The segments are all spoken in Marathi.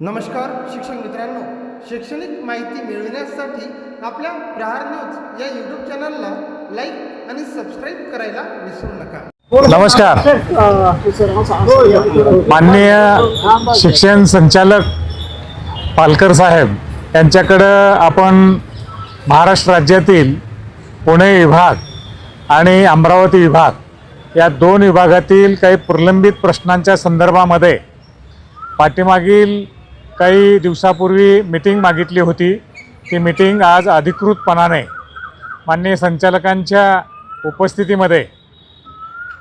नमस्कार शिक्षक मित्रांनो. शैक्षणिक माहिती मिळविण्यासाठी आपल्या प्रहार न्यूज या यूट्यूब चॅनलला लाईक आणि सबस्क्राईब करायला विसरू नका. नमस्कार. माननीय शिक्षण संचालक पालकर साहेब यांच्याकडं आपण महाराष्ट्र राज्यातील पुणे विभाग आणि अमरावती विभाग या दोन विभागातील काही प्रलंबित प्रश्नांच्या संदर्भामध्ये पाठीमागील काही दिवसापूर्वी मिटिंग मागितली होती. ती मिटिंग आज अधिकृतपणाने माननीय संचालकांच्या उपस्थितीमध्ये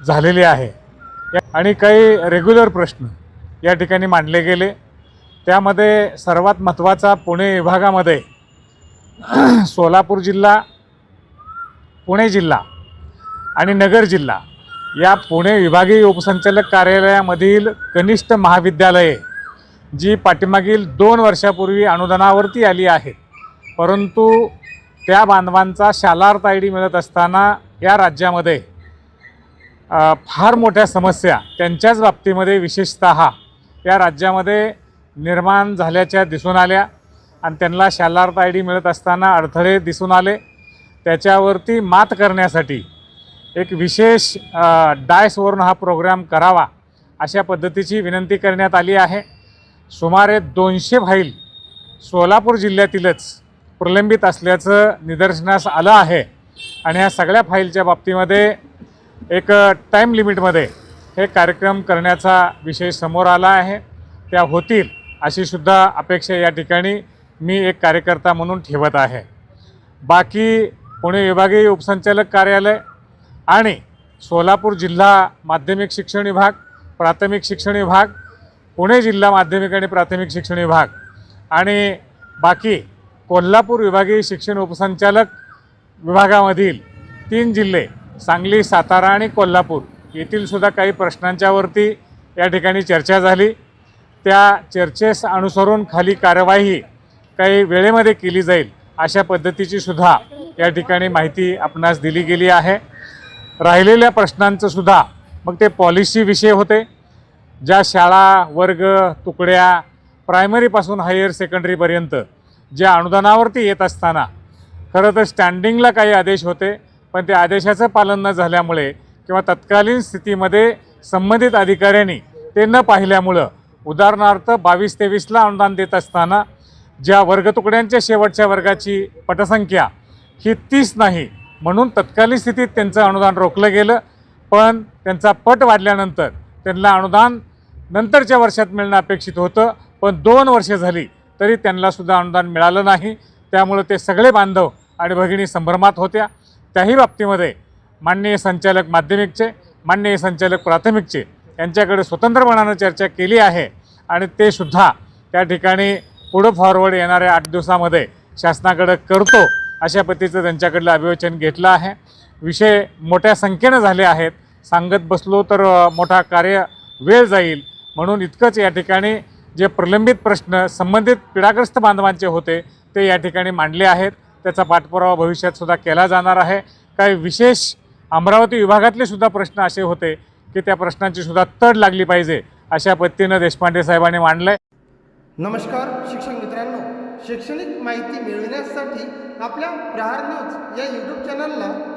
झालेली आहे. या- आणि काही रेग्युलर प्रश्न या ठिकाणी मांडले गेले. त्यामध्ये सर्वात महत्त्वाचा पुणे विभागामध्ये सोलापूर जिल्हा पुणे जिल्हा आणि नगर जिल्हा या पुणे विभागीय उपसंचालक कार्यालयामधील कनिष्ठ महाविद्यालये जी पाठीमागील दोन वर्षापूर्वी अनुदानावरती आली आहे. परंतु त्या बांधवांचा शालार्थ आय डी मिळत असताना या राज्यामध्ये फार मोठ्या समस्या त्यांच्याच बाबतीमध्ये विशेषत या राज्यामध्ये निर्माण झाल्याच्या दिसून आल्या आणि त्यांना शालार्थ आय डी मिळत असताना अडथळे दिसून आले. त्याच्यावरती मात करण्यासाठी एक विशेष डायसवरून हा प्रोग्राम करावा अशा पद्धतीची विनंती करण्यात आली आहे. सुमारे दोनशे फाईल सोलापूर जिल्ह्यातीलच प्रलंबित असल्याचं निदर्शनास आलं आहे. आणि ह्या सगळ्या फाईलच्या बाबतीमध्ये एक टाईम लिमिटमध्ये हे कार्यक्रम करण्याचा विषय समोर आला आहे. त्या होतील अशी सुद्धा अपेक्षा या ठिकाणी मी एक कार्यकर्ता म्हणून ठेवत आहे. बाकी पुणे विभागीय उपसंचालक कार्यालय आणि सोलापूर जिल्हा माध्यमिक शिक्षण विभाग प्राथमिक शिक्षण विभाग पुणे जिल्हा माध्यमिक आणि प्राथमिक शिक्षण विभाग आणि बाकी कोल्हापूर विभागीय शिक्षण उपसंचालक विभागामधील तीन जिल्हे सांगली सातारा आणि कोल्हापूर येथीलसुद्धा काही प्रश्नांच्यावरती या ठिकाणी चर्चा झाली. त्या चर्चेस अनुसरून खाली कार्यवाही काही वेळेमध्ये केली जाईल अशा पद्धतीची सुद्धा या ठिकाणी माहिती आपणास दिली गेली आहे. राहिलेल्या प्रश्नांचंसुद्धा मग ते पॉलिसी विषय होते. ज्या शाळा वर्ग तुकड्या प्रायमरीपासून हायर सेकंडरीपर्यंत ज्या अनुदानावरती येत असताना खरं तर स्टँडिंगला काही आदेश होते पण त्या आदेशाचं पालन न झाल्यामुळे किंवा तत्कालीन स्थितीमध्ये संबंधित अधिकाऱ्यांनी ते न पाहिल्यामुळं उदाहरणार्थ बावीस तेवीसला अनुदान देत असताना ज्या वर्गतुकड्यांच्या शेवटच्या वर्गाची पटसंख्या ही तीस नाही म्हणून तत्कालीन स्थितीत त्यांचं अनुदान रोखलं गेलं पण त्यांचा पट वाढल्यानंतर त्यांना अनुदान नंतरच्या वर्षात मिळणं अपेक्षित होतं पण दोन वर्ष झाली तरी त्यांनासुद्धा अनुदान मिळालं नाही. त्यामुळं ते सगळे बांधव आणि भगिनी संभ्रमात होत्या. त्याही बाबतीमध्ये माननीय संचालक माध्यमिकचे माननीय संचालक प्राथमिकचे यांच्याकडे स्वतंत्रपणानं चर्चा केली आहे आणि ते सुद्धा त्या ठिकाणी पुढं फॉरवर्ड येणाऱ्या आठ दिवसामध्ये शासनाकडं करतो अशा पद्धतीचं त्यांच्याकडलं अभिवचन घेतलं आहे. विषय मोठ्या संख्येनं झाले आहेत. सांगत बसलो तर मोठा कार्य वेळ जाईल. म्हणून इतकंच या ठिकाणी जे प्रलंबित प्रश्न संबंधित पीडाग्रस्त बांधवांचे होते ते या ठिकाणी मांडले आहेत. त्याचा पाठपुरावा भविष्यात सुद्धा केला जाणार आहे. काही विशेष अमरावती विभागातले सुद्धा प्रश्न असे होते की त्या प्रश्नांची सुद्धा तड लागली पाहिजे अशा पद्धतीनं देशपांडे साहेबांनी मांडलं नमस्कार शिक्षक मित्रांनो. शैक्षणिक माहिती मिळविण्यासाठी आपल्या प्रहार न्यूज या यूट्यूब चॅनलला